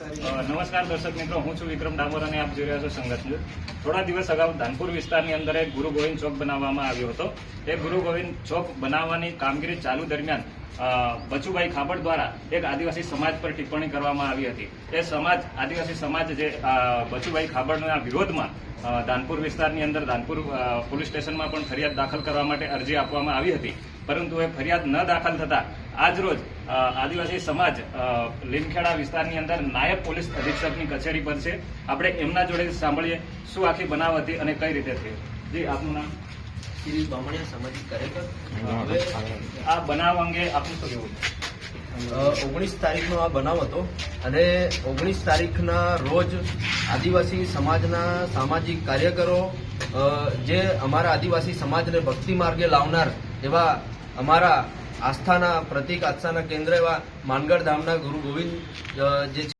નમસ્કાર દર્શક મિત્રો, હું છું વિક્રમ ડામોર અને આપ જોઈ રહ્યા છો સંઘર્ષ થોડા દિવસ અગાઉ ધાનપુર વિસ્તારની અંદર એક ગુરુ ગોવિંદ ચોક બનાવવામાં આવ્યો હતો. એ ગુરુ ગોવિંદ ચોક બનાવવાની કામગીરી ચાલુ દરમિયાન બચુભાઈ ખાબડ દ્વારા એક આદિવાસી સમાજ પર ટિપ્પણી કરવામાં આવી હતી. એ સમાજ, આદિવાસી સમાજ જે બચુભાઈ ખાબડના વિરોધમાં ધાનપુર વિસ્તારની અંદર, ધાનપુર પોલીસ સ્ટેશનમાં પણ ફરિયાદ દાખલ કરવા માટે અરજી આપવામાં આવી હતી. પરંતુ એ ફરિયાદ ન દાખલ થતા આજરોજ રોજ આદિવાસી સમાજ લીમખેડા વિસ્તારની અંદર નાયબ પોલીસ અધિક્ષકની કચેરી પર છે આપણે એમના જોડે સાંભળીએ શું આખી બનાવ હતી અને કઈ રીતે થઈ. જી આપનું નામ? શ્રી બામણિયા સામાજિક કાર્યકર. આ બનાવ અંગે આપનું શું કહેવું? ઓગણીસ તારીખનો આ બનાવ હતો અને ઓગણીસ તારીખના રોજ આદિવાસી સમાજના સામાજિક કાર્યકરો જે અમારા આદિવાસી સમાજને ભક્તિ માર્ગે લાવનાર એવા અમારા આસ્થાના પ્રતિક આસ્થાના કેન્દ્ર એવા માનગઢ ધામના ગુરુ ગોવિંદ જે